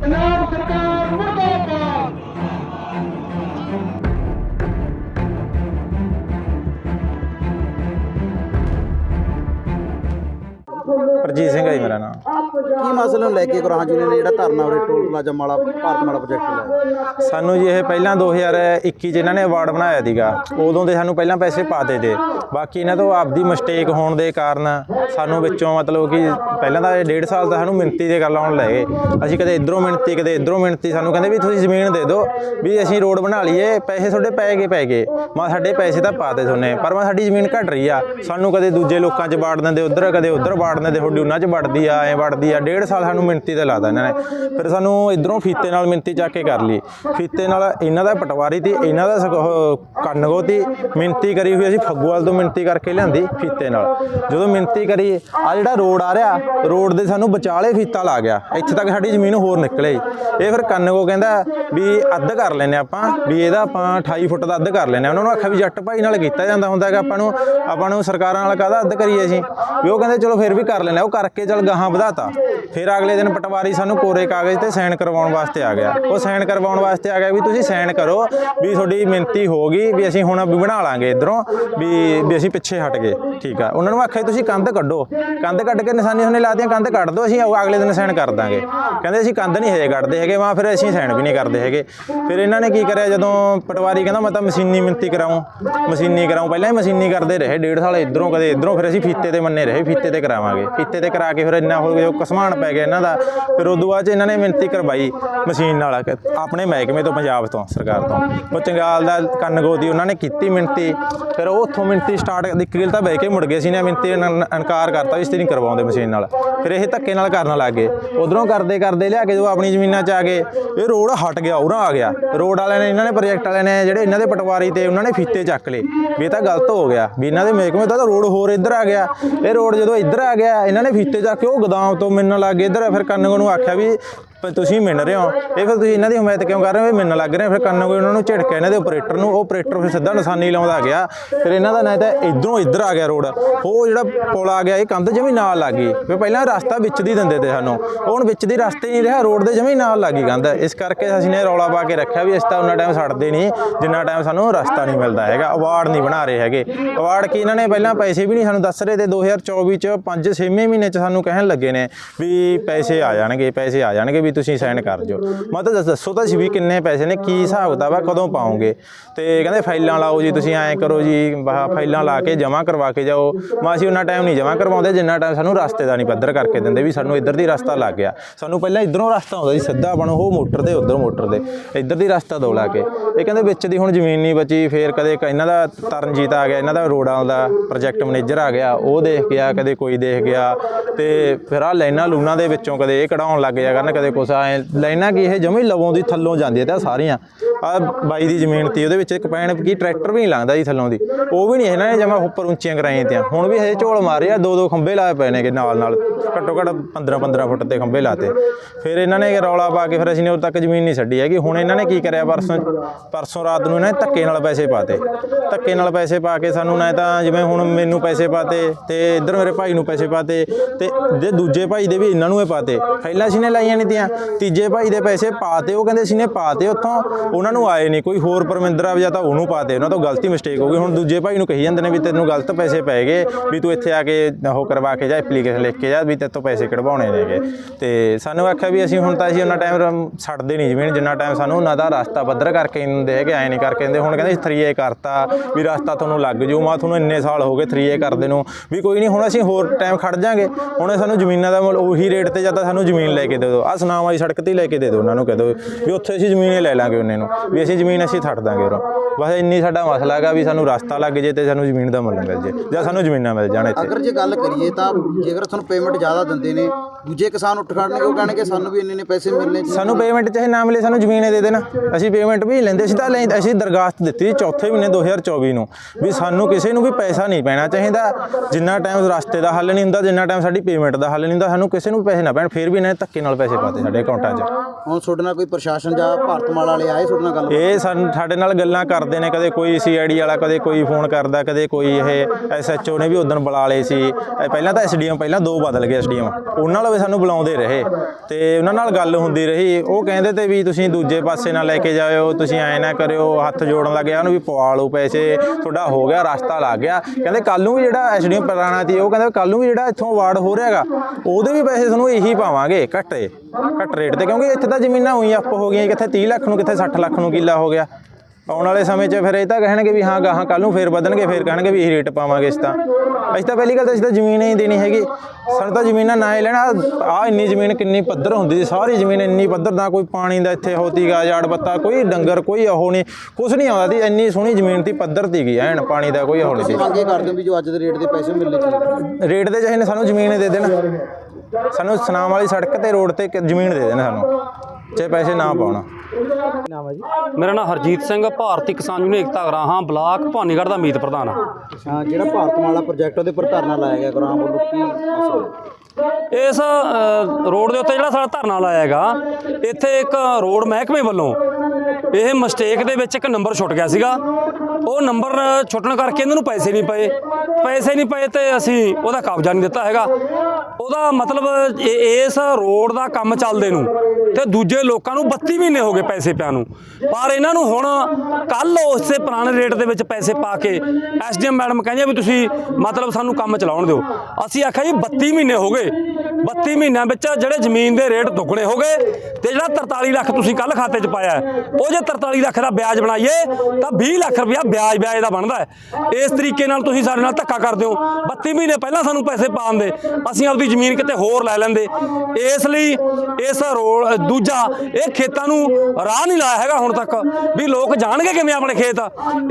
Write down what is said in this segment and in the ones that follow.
ਪੰਜਾਬ ਸਰਕਾਰ ਮੁਰਦਾਬਾਦ ਪ੍ਰਜੀਤ ਸਿੰਘ ਹੈ ਜੀ ਮੇਰਾ ਨਾਮ। ਕੀ ਮਸਲੇ ਨੂੰ ਲੈ ਕੇ ਗੁਰਾਂ ਜੀ ਨੇ ਜਿਹੜਾ ਧਰਨਾ ਉਰੇ ਟੋਲ ਪਲਾਜ਼ਾ ਮਾਲਾ, ਭਾਰਤ ਮਾਲਾ ਪ੍ਰੋਜੈਕਟ ਲਾਇਆ ਸਾਨੂੰ ਜੀ ਇਹ ਪਹਿਲਾਂ 2021 ਚ ਇਹਨਾਂ ਨੇ ਅਵਾਰਡ ਬਣਾਇਆ ਸੀਗਾ। ਉਦੋਂ ਦੇ ਸਾਨੂੰ ਪਹਿਲਾਂ ਪੈਸੇ ਪਾਤੇ ਤੇ। ਬਾਕੀ ਇਹਨਾਂ ਤੋਂ ਆਪਦੀ ਮਿਸਟੇਕ ਹੋਣ ਦੇ ਕਾਰਨ ਸਾਨੂੰ ਵਿੱਚੋਂ ਮਤਲਬ ਕਿ ਪਹਿਲਾਂ ਤਾਂ ਇਹ ਡੇਢ ਸਾਲ ਤਾਂ ਸਾਨੂੰ ਮਿੰਤੀ ਦੇ ਗੱਲ ਆਉਣ ਲੱਗੇ ਅਸੀਂ ਕਦੇ ਇਧਰੋਂ ਮਿੰਤੀ, ਕਦੇ ਇਧਰੋਂ ਮਿੰਤੀ। ਸਾਨੂੰ ਕਹਿੰਦੇ ਵੀ ਤੁਸੀਂ ਜ਼ਮੀਨ ਦੇ ਦਿਓ, ਵੀ ਅਸੀਂ ਰੋਡ ਬਣਾ ਲਈਏ, ਪੈਸੇ ਤੁਹਾਡੇ ਪੈ ਗਏ ਪੈ ਗਏ। ਮਾ ਸਾਡੇ ਪੈਸੇ ਤਾਂ ਪਾਤੇ ਤੁਹਾਨੂੰ, ਪਰ ਮੈਂ ਸਾਡੀ ਜ਼ਮੀਨ ਘਟ ਰਹੀ ਆ। ਸਾਨੂੰ ਕਦੇ ਦੂਜੇ ਲੋਕਾਂ 'ਚ ਬਾੜ ਦਿੰਦੇ, ਉਧਰ ਕਦੇ ਉਧਰ ਬਾੜ ਦਿੰਦੇ, ਤੁਹਾਡੀ ਉਹਨਾਂ 'ਚ ਵੜਦੀ ਆ, ਐ ਵੜਦੀ ਆ, ਡੇਢ ਸਾਲ ਸਾਨੂੰ ਮਿੰਤੀ ਤੇ ਲਾਦਾ ਇਹਨਾਂ ਨੇ। ਫਿਰ ਸਾਨੂੰ ਇਧਰੋਂ ਫੀਤੇ ਨਾਲ ਮਿੰਤੀ ਚੱਕ ਕੇ ਕਰ ਲਈ। ਫੀਤੇ ਨਾਲ ਇਹਨਾਂ ਦਾ ਪਟਵਾਰੀ ਤੇ ਇਹਨਾਂ ਦਾ ਸਗੋਂ ਕੰਨਗੋ ਤੀ ਮਿੰਤੀ ਕਰੀ ਹੋਈ, ਅਸੀਂ ਫੱਗੂਵਾਲ ਤੋਂ ਮਿੰਤੀ ਕਰਕੇ ਲਿਆਂਦੀ ਫੀਤੇ ਨਾਲ। ਜਦੋਂ ਮਿੰਤੀ ਕਰੀ ਆ ਜਿਹੜਾ ਰੋਡ ਆ ਰਿਹਾ, ਰੋਡ ਦੇ ਸਾਨੂੰ ਵਿਚਾਲੇ ਫੀਤਾ ਲਾ ਗਿਆ। ਇੱਥੇ ਤੱਕ ਸਾਡੀ ਜ਼ਮੀਨ ਹੋਰ ਨਿਕਲੇ। ਇਹ ਫਿਰ ਕੰਨਗੋ ਕਹਿੰਦਾ ਵੀ ਅੱਧ ਕਰ ਲੈਨੇ ਆਪਾਂ, ਵੀ ਇਹਦਾ ਆਪਾਂ 28 ਫੁੱਟ ਦਾ ਅੱਧ ਕਰ ਲੈਨੇ ਉਹਨਾਂ ਨੂੰ ਆਖਿਆ ਵੀ ਜੱਟ ਭਾਈ ਨਾਲ ਕੀਤਾ ਜਾਂਦਾ ਹੁੰਦਾ ਹੈਗਾ, ਆਪਾਂ ਨੂੰ ਆਪਾਂ ਨੂੰ ਸਰਕਾਰਾਂ ਨਾਲ ਕਾਹਦਾ ਅੱਧ ਕਰੀਏ ਅਸੀਂ? ਵੀ ਉਹ ਕਹਿੰਦੇ, ਚਲੋ ਫਿਰ ਵੀ ਕਰ ਲੈਨੇ ਉਹ ਕਰਕੇ ਚੱਲ ਗਾਹਾਂ ਵਧਾਤਾ। ਫਿਰ ਅਗਲੇ ਦਿਨ ਪਟਵਾਰੀ ਸਾਨੂੰ ਕੋਰੇ ਕਾਗਜ਼ ਤੇ ਸਾਈਨ ਕਰਵਾਉਣ ਵਾਸਤੇ ਆ ਗਿਆ। ਉਹ ਸਾਈਨ ਕਰਵਾਉਣ ਵਾਸਤੇ ਆ ਗਿਆ ਵੀ ਤੁਸੀਂ ਸਾਈਨ ਕਰੋ ਵੀ ਤੁਹਾਡੀ ਮਿਹਨਤੀ ਹੋ ਗਈ ਵੀ ਅਸੀਂ ਹੁਣ ਵੀ ਬਣਾ ਲਾਂਗੇ ਇਧਰੋਂ ਵੀ ਵੀ ਅਸੀਂ ਪਿੱਛੇ ਹਟ ਗਏ। ਠੀਕ ਆ। ਉਹਨਾਂ ਨੂੰ ਆਖਿਆ, ਤੁਸੀਂ ਕੰਧ ਕੱਢੋ। ਕੰਧ ਕੱਢ ਕੇ ਨਿਸ਼ਾਨੀ ਉਹਨੇ ਲਾਤੀਆਂ ਕੰਧ ਕੱਢ ਦਿਓ ਅਸੀਂ ਅਗਲੇ ਦਿਨ ਸਾਈਨ ਕਰ ਦਾਂਗੇ। ਕਹਿੰਦੇ, ਅਸੀਂ ਕੰਧ ਨਹੀਂ ਹਜੇ ਕੱਢਦੇ ਹੈਗੇ ਵਾ ਫਿਰ ਅਸੀਂ ਸਾਈਨ ਵੀ ਨਹੀਂ ਕਰਦੇ ਹੈਗੇ। ਫਿਰ ਇਹਨਾਂ ਨੇ ਕੀ ਕਰਿਆ, ਜਦੋਂ ਪਟਵਾਰੀ ਕਹਿੰਦਾ, ਮੈਂ ਤਾਂ ਮਸ਼ੀਨੀ ਮਿੰਤੀ ਕਰਾਉਂ, ਮਸ਼ੀਨੀ ਕਰਾਉਂ। ਪਹਿਲਾਂ ਹੀ ਮਸ਼ੀਨੀ ਕਰਦੇ ਰਹੇ, ਡੇਢ ਸਾਲ ਇਧਰੋਂ ਕਦੇ ਇਧਰੋਂ, ਫਿਰ ਅਸੀਂ ਫੀਤੇ ਤੇ ਮੰਨੇ ਰਹੇ, ਫੀਤੇ ਤੇ ਕਰਾਵਾਂਗੇ। ਫੀਤੇ ਤੇ ਕਰਾ ਕੇ ਫਿਰ ਇੰਨਾ ਹੋ ਗਿਆ ਕਸਮਾਨ ਪੈ ਗਿਆ ਇਹਨਾਂ ਦਾ। ਫਿਰ ਉਦੋਂ ਬਾਅਦ ਚ ਇਹਨਾਂ ਨੇ ਮਿਹਨਤੀ ਕਰਵਾਈ ਮਸ਼ੀਨ ਨਾਲ ਆਪਣੇ ਮਹਿਕਮੇ ਤੋਂ, ਪੰਜਾਬ ਤੋਂ, ਸਰਕਾਰ ਤੋਂ। ਉਹ ਚੰਗਾਲ ਦਾ ਕੰਨਗੋ ਦੀ ਉਹਨਾਂ ਨੇ ਕੀਤੀ ਮਿੰਤੀ ਫਿਰ ਉਹ ਉੱਥੋਂ ਮਿੰਤੀ ਸਟਾਰਟ, ਇੱਕ ਗਿਲ ਤਾਂ ਬਹਿ ਕੇ ਮੁੜ ਗਏ ਸੀ ਨੇ ਮਿੰਤੀ ਇਨਕਾਰ ਕਰਤਾ ਵੀ ਇਸ ਤੇ ਨਹੀਂ ਕਰਵਾਉਂਦੇ ਮਸ਼ੀਨ ਨਾਲ। ਫਿਰ ਇਹ ਧੱਕੇ ਨਾਲ ਕਰਨ ਲੱਗ ਗਏ। ਉਧਰੋਂ ਕਰਦੇ ਕਰਦੇ ਲਿਆ ਕੇ ਜਦੋਂ ਆਪਣੀ ਜ਼ਮੀਨਾਂ 'ਚ ਆ ਗਏ। ਇਹ ਰੋਡ ਹਟ ਗਿਆ ਉਹਨਾਂ ਆ ਗਿਆ। ਰੋਡ ਵਾਲਿਆਂ ਨੇ, ਇਹਨਾਂ ਨੇ ਪ੍ਰੋਜੈਕਟ ਵਾਲਿਆਂ ਨੇ, ਜਿਹੜੇ ਇਹਨਾਂ ਦੇ ਪਟਵਾਰੀ ਤੇ ਉਹਨਾਂ ਨੇ ਫੀਤੇ ਚੱਕ ਲਏ। ਵੀ ਇਹ ਤਾਂ ਗਲਤ ਹੋ ਗਿਆ। ਵੀ ਇਹਨਾਂ ਦੇ ਮਹਿਕਮੇ ਦਾ ਤਾਂ ਰੋਡ ਹੋਰ ਇੱਧਰ ਆ ਗਿਆ। ਇਹ ਰੋਡ ਜਦੋਂ ਇੱਧਰ ਆ ਗਿਆ, ਇਹਨਾਂ ਨੇ ਫੀਤੇ ਚੱਕ ਕੇ ਉਹ ਗੋਦਾਮ ਤੋਂ ਮਿਲਣ ਲੱਗ ਗਏ ਇੱਧਰ ਫਿਰ ਕੰਨਗੋ ਨੂੰ ਆਖਿਆ ਵੀ ਪਰ ਤੁਸੀਂ ਮਿਲ ਰਹੇ ਹੋ। ਇਹ ਫਿਰ ਤੁਸੀਂ ਇਹਨਾਂ ਦੀ ਹਮਾਇਤ ਕਿਉਂ ਕਰ ਰਹੇ ਹੋ? ਵੀ ਮਿਲਣ ਲੱਗ ਰਹੇ ਫਿਰ ਕੰਨ ਕੋਈ ਉਹਨਾਂ ਨੂੰ ਝਿੜਕਿਆ ਇਹਨਾਂ ਦੇ ਆਪਰੇਟਰ ਨੂੰ। ਉਹ ਆਪਰੇਟਰ ਫਿਰ ਸਿੱਧਾ ਨਿਸ਼ਾਨੀ ਲਾਉਂਦਾ ਗਿਆ। ਫਿਰ ਇਹਨਾਂ ਦਾ ਨਾ ਤਾਂ ਇਧਰੋਂ ਇੱਧਰ ਆ ਗਿਆ ਰੋਡ ਉਹ ਜਿਹੜਾ ਪੁਲ ਆ ਗਿਆ, ਇਹ ਕੰਧ ਜਮੀ ਨਾਲ ਲੱਗ ਗਈ। ਵੀ ਪਹਿਲਾਂ ਰਸਤਾ ਵਿੱਚ ਦੀ ਦਿੰਦੇ ਤੇ ਸਾਨੂੰ। ਉਹ ਹੁਣ ਵਿੱਚ ਦੀ ਰਸਤੇ ਨਹੀਂ ਰਿਹਾ ਰੋਡ ਦੇ ਜਮੀ ਨਾਲ ਲੱਗ ਗਈ ਕੰਧ। ਇਸ ਕਰਕੇ ਅਸੀਂ ਨੇ ਰੌਲਾ ਪਾ ਕੇ ਰੱਖਿਆ ਵੀ ਇਸ ਤਾਂ ਉਹਨਾਂ ਟਾਈਮ ਛੱਡਦੇ ਨਹੀਂ। ਜਿੰਨਾ ਟਾਈਮ ਸਾਨੂੰ ਰਸਤਾ ਨਹੀਂ ਮਿਲਦਾ ਹੈਗਾ। ਅਵਾਰਡ ਨਹੀਂ ਬਣਾ ਰਹੇ ਹੈਗੇ। ਅਵਾਰਡ ਕੀ ਇਹਨਾਂ ਨੇ ਪਹਿਲਾਂ ਪੈਸੇ ਵੀ ਨਹੀਂ ਸਾਨੂੰ ਦੱਸ ਰਹੇ ਤੇ 2024 ਚ 5 6ਵੇਂ ਮਹੀਨੇ ਚ ਸਾਨੂੰ ਕਹਿਣ ਲੱਗੇ ਨੇ ਵੀ ਪੈਸੇ ਆ ਜਾਣਗੇ, ਪੈਸੇ ਆ ਜਾਣਗੇ ਵੀ ਤੁਸੀਂ ਸਾਈਨ ਕਰ ਜਿਓ ਮੈਂ ਤਾਂ ਦੱਸੋ ਤਾਂ ਸੀ ਵੀ ਕਿੰਨੇ ਪੈਸੇ ਨੇ, ਕੀ ਹਿਸਾਬ ਕਿਤਾਬ ਆ, ਕਦੋਂ ਪਾਉਂਗੇ ਤੇ ਕਹਿੰਦੇ ਫਾਈਲਾਂ ਲਾਓ ਜੀ, ਤੁਸੀਂ ਐਂ ਕਰੋ ਜੀ ਬਾਹ ਫਾਈਲਾਂ ਲਾ ਕੇ ਜਮ੍ਹਾਂ ਕਰਵਾ ਕੇ ਜਾਓ। ਮੈਂ ਅਸੀਂ ਉਹਨਾਂ ਟਾਈਮ ਨਹੀਂ ਜਮ੍ਹਾਂ ਕਰਵਾਉਂਦੇ, ਜਿੰਨਾ ਟਾਈਮ ਸਾਨੂੰ ਰਸਤੇ ਦਾ ਨਹੀਂ ਪੱਧਰ ਕਰਕੇ ਦਿੰਦੇ ਵੀ ਸਾਨੂੰ ਇੱਧਰ ਦੀ ਰਸਤਾ ਲੱਗ ਗਿਆ। ਸਾਨੂੰ ਪਹਿਲਾਂ ਇੱਧਰੋਂ ਰਸਤਾ ਆਉਂਦਾ ਸੀ, ਸਿੱਧਾ ਬਣੋ ਉਹ ਮੋਟਰ ਦੇ ਉੱਧਰ ਮੋਟਰ ਦੇ ਇੱਧਰ ਦੀ ਰਸਤਾ ਦੋ ਲਾ ਕੇ। ਇਹ ਕਹਿੰਦੇ ਵਿੱਚ ਦੀ ਹੁਣ ਜ਼ਮੀਨ ਨਹੀਂ ਬਚੀ, ਫੇਰ ਕਦੇ ਕ- ਇਹਨਾਂ ਦਾ ਤਰਨਜੀਤ ਆ ਗਿਆ, ਇਹਨਾਂ ਦਾ ਰੋਡਾਂ ਦਾ ਪ੍ਰੋਜੈਕਟ ਮੈਨੇਜਰ ਆ ਗਿਆ, ਉਹ ਦੇਖ ਗਿਆ, ਕਦੇ ਕੋਈ ਦੇਖ ਗਿਆ। ਤੇ ਫਿਰ ਆ ਲਾਈਨਾਂ ਲੂਣਾ ਦੇ ਵਿੱਚੋਂ ਕਦੇ ਇਹ ਕਢਾਉਣ ਲੱਗ ਗਿਆ ਕਰਨ, ਕਦੇ ਕੁਛ ਐ ਲਾਈਨਾਂ ਕੀ, ਇਹ ਜਮੀ ਲਵੋਂ ਦੀ ਥੱਲੋਂ ਜਾਂਦੀ ਤਾਂ ਸਾਰੀਆਂ। ਆ ਬਾਈ ਦੀ ਜ਼ਮੀਨ ਤੀ, ਉਹਦੇ ਵਿੱਚ ਇੱਕ ਪੈਣ ਕੀ ਟਰੈਕਟਰ ਵੀ ਨਹੀਂ ਲੰਘਦਾ ਜੀ ਥੱਲੋਂ ਦੀ। ਉਹ ਵੀ ਨਹੀਂ ਇਹਨਾਂ ਨੇ ਜਮਾ ਉੱਪਰ ਉੱਚੀਆਂ ਕਰਾਈਆਂ ਤੀਆਂ। ਹੁਣ ਵੀ ਹਜੇ ਝੋਲ ਮਾਰ ਰਿਹਾ ਦੋ ਦੋ ਖੰਭੇ ਲਾਏ ਪਏ ਨੇਗੇ ਨਾਲ ਨਾਲ ਘੱਟੋ ਘੱਟ 15 15 ਫੁੱਟ ਤੇ ਖੰਭੇ ਲਾਤੇ। ਫਿਰ ਇਹਨਾਂ ਨੇ ਰੌਲਾ ਪਾ ਕੇ ਫਿਰ ਅਸੀਂ ਨੇ ਉਦੋਂ ਤੱਕ ਜ਼ਮੀਨ ਨਹੀਂ ਛੱਡੀ ਹੈਗੀ। ਹੁਣ ਇਹਨਾਂ ਨੇ ਕੀ ਕਰਿਆ, ਪਰਸੋਂ ਪਰਸੋਂ ਰਾਤ ਨੂੰ ਇਹਨਾਂ ਨੇ ਧੱਕੇ ਨਾਲ ਪੈਸੇ ਪਾਤੇ। ਧੱਕੇ ਨਾਲ ਪੈਸੇ ਪਾ ਕੇ ਸਾਨੂੰ ਨਾ ਤਾਂ ਜਿਵੇਂ ਹੁਣ ਮੈਨੂੰ ਪੈਸੇ ਪਾਤੇ ਤੇ ਇੱਧਰ ਮੇਰੇ ਭਾਈ ਨੂੰ ਪੈਸੇ ਪਾਤੇ ਤੇ ਜੇ ਦੂਜੇ ਭਾਈ ਦੇ ਵੀ ਇਹਨਾਂ ਨੂੰ ਹੀ ਪਾਤੇ। ਪਹਿਲਾਂ ਅਸੀਂ ਨੇ ਲਾਈਆਂ ਨਹੀਂ ਤੀਆਂ। ਤੀਜੇ ਭਾਈ ਦੇ ਪੈਸੇ ਪਾਤੇ, ਉਹ ਕਹਿੰਦੇ ਸੀ ਨੇ ਪਾਤੇ ਉੱਥੋਂ, ਉਹਨਾਂ ਨੂੰ ਆਏ ਨਹੀਂ। ਕੋਈ ਹੋਰ ਪਰਮਿੰਦਰ ਆ ਜਾਂ ਤਾਂ ਉਹਨੂੰ ਪਾਤੇ, ਉਹਨਾਂ ਤੋਂ ਗਲਤੀ ਮਿਸਟੇਕ ਹੋ ਗਈ। ਹੁਣ ਦੂਜੇ ਭਾਈ ਨੂੰ ਕਹੀ ਜਾਂਦੇ ਨੇ ਵੀ ਤੈਨੂੰ ਗਲਤ ਪੈਸੇ ਪੈ ਗਏ, ਵੀ ਤੂੰ ਇੱਥੇ ਆ ਕੇ ਉਹ ਕਰਵਾ ਕੇ ਜਾ ਐਪਲੀਕੇਸ਼ਨ ਲਿਖ ਕੇ ਜਾ, ਵੀ ਤੇਰੇ ਪੈਸੇ ਕਢਵਾਉਣੇ ਨੇਗੇ ਤੇ ਸਾਨੂੰ ਆਖਿਆ ਵੀ ਅਸੀਂ ਹੁਣ ਤਾਂ ਅਸੀਂ ਉਹਨਾਂ ਟਾਈਮ ਛੱਡਦੇ ਨਹੀਂ ਜ਼ਮੀਨ ਜਿੰਨਾ ਟਾਈਮ ਸਾਨੂੰ ਉਹਨਾਂ ਦਾ ਰਸਤਾ ਪੱਧਰ ਕਰਕੇ ਨਹੀਂ ਦਿੰਦੇ ਹੈਗੇ, ਐ ਨਹੀਂ ਕਰਕੇ ਦਿੰਦੇ। ਹੁਣ ਕਹਿੰਦੇ 3A ਕਰਤਾ, ਵੀ ਰਸਤਾ ਤੁਹਾਨੂੰ ਲੱਗ ਜੂ ਮਾ, ਤੁਹਾਨੂੰ ਇੰਨੇ ਸਾਲ ਹੋ ਗਏ 3A ਕਰਦੇ ਨੂੰ, ਵੀ ਕੋਈ ਨਹੀਂ ਹੁਣ ਅਸੀਂ ਹੋਰ ਟਾਈਮ ਖੜ ਜਾਾਂਗੇ। ਹੁਣ ਸਾਨੂੰ ਜ਼ਮੀਨਾਂ ਦਾ ਮੁੱਲ ਉਹੀ ਰੇਟ ਤੇ ਜਾਂ ਤਾਂ ਸਾਨੂੰ ਜ਼ਮੀਨ ਲੈ ਕੇ ਦੇ ਦਿਓ। ਆ ਸੁਨਾਮ ਵਾਲੀ ਸੜਕ ਤੇ ਹੀ ਲੈ ਕੇ ਦੇ ਦਿਓ ਉਹਨਾਂ ਨੂੰ ਕਹਿ ਦਿਓ ਵੀ ਉੱਥੇ ਅਸੀਂ ਜ਼ਮੀਨ ਹੀ ਲੈ ਲਾਂਗੇ ਉਹਨੇ ਨੂੰ ਵੀ ਅਸੀਂ ਜ਼ਮੀਨ ਅਸੀਂ ਛੱਡ ਦਾਂਗੇ ਉਰੋਂ। ਬਸ ਇੰਨੀ ਸਾਡਾ ਮਸਲਾ ਹੈਗਾ ਵੀ ਸਾਨੂੰ ਰਸਤਾ ਲੱਗ ਜੇ ਤੇ ਸਾਨੂੰ ਜ਼ਮੀਨ ਦਾ ਮੁੱਲ ਮਿਲ ਜੇ ਜਾਂ ਸਾਨੂੰ ਜ਼ਮੀਨਾਂ ਮਿਲ ਜਾਣ ਇੱਥੇ। ਅਗਰ ਜੇ ਗੱਲ ਕਰੀਏ ਤਾਂ ਜੇਕਰ ਤੁਹਾਨੂੰ ਪੇਮੈਂਟ ਜ਼ਿਆਦਾ ਦਿੰਦੇ ਨੇ ਦੂਜੇ ਕਿਸਾਨ ਉੱਠ ਖੜਨਗੇ ਉਹ ਕਹਿਣਗੇ ਸਾਨੂੰ ਵੀ ਇੰਨੇ ਨੇ ਪੈਸੇ ਮਿਲਨੇ ਸਾਨੂੰ ਪੇਮੈਂਟ ਚਾਹੇ ਨਾ ਮਿਲੇ ਸਾਨੂੰ ਜ਼ਮੀਨ ਦੇ ਦੇਣਾ। ਅਸੀਂ ਪੇਮੈਂਟ ਵੀ ਲੈਂਦੇ ਸੀ ਤਾਂ ਅਸੀਂ ਦਰਖਾਸਤ ਦਿੱਤੀ ਚੌਥੇ ਮਹੀਨੇ 2024 ਨੂੰ ਵੀ ਸਾਨੂੰ ਕਿਸੇ ਨੂੰ ਵੀ ਪੈਸਾ ਨਹੀਂ ਪੈਣਾ ਚਾਹੀਦਾ। ਜਿੰਨਾ ਟਾਈਮ ਰਸਤੇ ਦਾ ਹੱਲ ਨਹੀਂ ਹੁੰਦਾ ਜਿੰਨਾ ਟਾਈਮ ਸਾਡੀ ਪੇਮੈਂਟ ਦਾ ਹੱਲ ਨਹੀਂ ਹੁੰਦਾ ਸਾਨੂੰ ਕਿਸੇ ਨੂੰ ਪੈਸੇ ਨਾ ਪੈਣ ਫਿਰ ਵੀ ਇਹਨਾਂ ਨੇ ਧੱਕੇ ਨਾਲ ਪੈਸੇ ਪਾਤੇ। ਸਾਡੇ ਅਕਾਊਂਟਾਂ 'ਚ ਹੁਣ ਤੁਹਾਡੇ ਨਾਲ ਕੋਈ ਪ੍ਰਸ਼ਾਸਨ ਜਾਂ ਭਾਰਤਮਾਲ ਵਾਲੇ ਆਏ ਤੁਹਾਡੇ ਨਾਲ ਗੱਲ? ਇਹ ਸਾਨੂੰ ਸਾਡੇ ਨਾਲ ਗੱਲਾਂ ਕਰਦੇ ਨੇ ਕਦੇ ਕੋਈ ਸੀਆਈਡੀ ਵਾਲਾ ਕਦੇ ਕੋਈ ਫੋਨ ਕਰਦਾ ਕਦੇ ਕੋਈ ਇਹ ਐਸਐਚਓ ਨੇ ਵੀ ਉਦੋਂ ਬੁਲਾ ਲਏ ਸੀ। ਇਹ ਪਹਿਲਾਂ ਤਾਂ ਐਸਡੀਐਮ ਪਹਿਲਾਂ ਦੋ ਬਦਲ ਗਏ ਐਸਡੀਐਮ ਉਹਨਾਂ ਨਾਲ ਵੀ ਸਾਨੂੰ ਬੁਲਾਉਂਦੇ ਰਹੇ ਤੇ ਉਹਨਾਂ ਨਾਲ ਗੱਲ ਹੁੰਦੀ ਰਹੀ। ਉਹ ਕਹਿੰਦੇ ਤੇ ਵੀ ਤੁਸੀਂ ਦੂਜੇ ਪਾਸੇ ਨਾਲ ਲੈ ਕੇ ਜਾਇਓ ਤੁਸੀਂ ਐ ਨਾ ਕਰਿਓ ਹੱਥ ਜੋੜਨ ਲੱਗਿਆ ਉਹਨੂੰ ਵੀ ਪਵਾ ਲਓ ਪੈਸੇ। ਤੁਹਾਡਾ ਹੋ ਗਿਆ ਰਸਤਾ ਲੱਗ ਗਿਆ। ਕਹਿੰਦੇ ਕੱਲ ਨੂੰ ਵੀ ਜਿਹੜਾ ਐਸਡੀਐਮ ਪੁਰਾਣਾ ਸੀ ਉਹ ਕਹਿੰਦੇ ਕੱਲ ਨੂੰ ਵੀ ਜਿਹੜਾ ਇੱਥੋਂ ਵਾਰਡ ਹੋ ਰਿਹਾਗਾ ਉਹਦੇ ਵੀ ਪੈਸੇ ਤੁਹਾਨੂੰ ਇਹੀ ਪਾਵਾਂਗੇ ਘੱਟੇ ਘੱਟ ਰੇਟ ਤੇ ਕਿਉਂਕਿ ਇੱਥੇ ਤਾਂ ਜ਼ਮੀਨਾਂ ਉਹੀ ਅੱਪ ਹੋ ਗਈਆਂ ਕਿੱਥੇ 30 ਲੱਖ ਨੂੰ ਕਿੱਥੇ 60 ਲੱਖ ਨੂੰ ਕਿੱਲਾ ਹੋ ਗਿਆ। ਆਉਣ ਵਾਲੇ ਸਮੇਂ 'ਚ ਫਿਰ ਇਹ ਤਾਂ ਕਹਿਣਗੇ ਵੀ ਹਾਂ ਗਾਹਾਂ ਕੱਲ ਨੂੰ ਫੇਰ ਵਧਣਗੇ ਫੇਰ ਕਹਿਣਗੇ ਵੀ ਇਹ ਰੇਟ ਪਾਵਾਂਗੇ ਇਸ ਤਾਂ। ਅਸੀਂ ਤਾਂ ਪਹਿਲੀ ਗੱਲ ਤਾਂ ਅਸੀਂ ਤਾਂ ਜ਼ਮੀਨ ਹੀ ਦੇਣੀ ਹੈਗੀ। ਸਾਨੂੰ ਤਾਂ ਜ਼ਮੀਨਾਂ ਨਾ ਹੀ ਲੈਣਾ ਆ ਇੰਨੀ ਜ਼ਮੀਨ ਕਿੰਨੀ ਪੱਧਰ ਹੁੰਦੀ ਸੀ ਸਾਰੀ ਜ਼ਮੀਨ ਇੰਨੀ ਪੱਧਰ ਦਾ ਕੋਈ ਪਾਣੀ ਦਾ ਇੱਥੇ ਹੋਤੀਗਾ ਜਾੜ ਬੱਤਾ ਕੋਈ ਡੰਗਰ ਕੋਈ ਉਹ ਨਹੀਂ ਕੁਝ ਨਹੀਂ ਆਉਂਦਾ ਸੀ ਇੰਨੀ ਸੋਹਣੀ ਜ਼ਮੀਨ ਤੀ ਪੱਧਰ ਤੀ ਗਈ ਐਨ ਪਾਣੀ ਦਾ ਕੋਈ ਉਹ ਨਹੀਂ ਸੀ। ਮੰਗੇ ਕਰਦੇ ਵੀ ਜੋ ਅੱਜ ਦੇ ਰੇਟ ਦੇ ਪੈਸੇ ਮਿਲਣੇ ਚਾਹੀਦੇ ਰੇਟ ਦੇ ਚਾਹੇ ਨੇ ਸਾਨੂੰ ਜ਼ਮੀਨ ਦੇ ਦੇਣ। ਸਾਨੂੰ ਸੁਨਾਮ ਵਾਲੀ ਸੜਕ ਤੇ ਰੋਡ ਤੇ ਇੱਕ ਜ਼ਮੀਨ ਦੇ ਦੇਣ ਸਾਨੂੰ ਚਾਹੇ ਪੈਸੇ ਨਾ ਪਾਉਣਾ। ਮੇਰਾ ਨਾਮ ਹਰਜੀਤ ਸਿੰਘ ਭਾਰਤੀ ਕਿਸਾਨ ਯੂਨੀਅਨ ਏਕਤਾ ਗਰਾਹਾਂ ਬਲਾਕ ਭਾਨੀਗੜ੍ਹ ਦਾ ਮੀਤ ਪ੍ਰਧਾਨ ਆ। ਹਾਂ ਜਿਹੜਾ ਭਾਰਤਮਾਲ ਵਾਲਾ ਪ੍ਰੋਜੈਕਟ ਉਹਦੇ ਪਰ ਧਰਨਾ ਲਾਇਆ ਗਿਆ ਗ੍ਰਾਮ ਵੱਲੋਂ ਕੀ ਹੈ? ਇਸ ਅ, ਰੋਡ ਦੇ ਉੱਤੇ ਜਿਹੜਾ ਸਾਡਾ ਧਰਨਾ ਲਾਇਆ ਹੈਗਾ ਇੱਥੇ ਇੱਕ ਰੋਡ ਮਹਿਕਮੇ ਵੱਲੋਂ ਇਹ ਮਿਸਟੇਕ ਦੇ ਵਿੱਚ ਇੱਕ ਨੰਬਰ ਛੁੱਟ ਗਿਆ ਸੀਗਾ। ਉਹ ਨੰਬਰ ਛੁੱਟਣ ਕਰਕੇ ਇਹਨਾਂ ਨੂੰ ਪੈਸੇ ਨਹੀਂ ਪਏ। ਪੈਸੇ ਨਹੀਂ ਪਏ ਤੇ ਅਸੀਂ ਉਹਦਾ ਕਬਜ਼ਾ ਨਹੀਂ ਦਿੱਤਾ ਹੈਗਾ। ਉਹਦਾ ਮਤਲਬ ਇਸ ਰੋਡ ਦਾ ਕੰਮ ਚੱਲਦੇ ਨੂੰ ਤੇ ਦੂਜੇ ਲੋਕਾਂ ਨੂੰ 32 ਮਹੀਨੇ ਹੋ ਗਏ ਪੈਸੇ ਪਿਆ ਨੂੰ। ਪਰ ਇਹਨਾਂ ਨੂੰ ਹੁਣ ਕੱਲ ਉਸੇ ਪੁਰਾਣੇ ਰੇਟ ਦੇ ਵਿੱਚ ਪੈਸੇ ਪਾ ਕੇ ਐਸਡੀਐਮ ਮੈਡਮ ਕਹਿੰਦੇ ਵੀ ਤੁਸੀਂ ਮਤਲਬ ਸਾਨੂੰ ਕੰਮ ਚਲਾਉਣ ਦਿਓ। ਅਸੀਂ ਆਖਿਆ ਜੀ 32 ਮਹੀਨੇ ਹੋ ਗਏ। 32 ਮਹੀਨਿਆਂ ਵਿੱਚ ਜਿਹੜੇ ਜ਼ਮੀਨ ਦੇ ਰੇਟ ਦੁੱਗਣੇ ਹੋ ਗਏ ਤੇ ਜਿਹੜਾ 43 ਲੱਖ ਤੁਸੀਂ ਕੱਲ ਖਾਤੇ 'ਚ ਪਾਇਆ, ਉਹ ਜੇ 43 ਲੱਖ ਦਾ ਵਿਆਜ ਬਣਾਈਏ ਤਾਂ 20 ਲੱਖ ਰੁਪਇਆ ਵਿਆਜ ਵਿਆਜ ਦਾ ਬਣਦਾ ਹੈ। ਇਸ ਤਰੀਕੇ ਨਾਲ ਤੁਸੀਂ ਸਾਡੇ ਨਾਲ ਧੱਕਾ ਕਰਦੇ ਹੋ। 32 ਮਹੀਨੇ ਪਹਿਲਾਂ ਸਾਨੂੰ ਪੈਸੇ ਪਾਉਣ ਦੇ। ਅਸੀਂ ਆਪਦੀ ਜ਼ਮੀਨ ਕਿਤੇ ਹੋਰ ਲੈ ਲੈਂਦੇ। ਇਸ ਲਈ ਇਸ ਰੋਲ, ਦੂਜਾ ਇਹ ਖੇਤਾਂ ਨੂੰ ਰਾਹ ਨਹੀਂ ਲਾਇਆ ਹੈਗਾ ਹੁਣ ਤੱਕ। ਵੀ ਲੋਕ ਜਾਣਗੇ ਕਿਵੇਂ ਆਪਣੇ ਖੇਤ?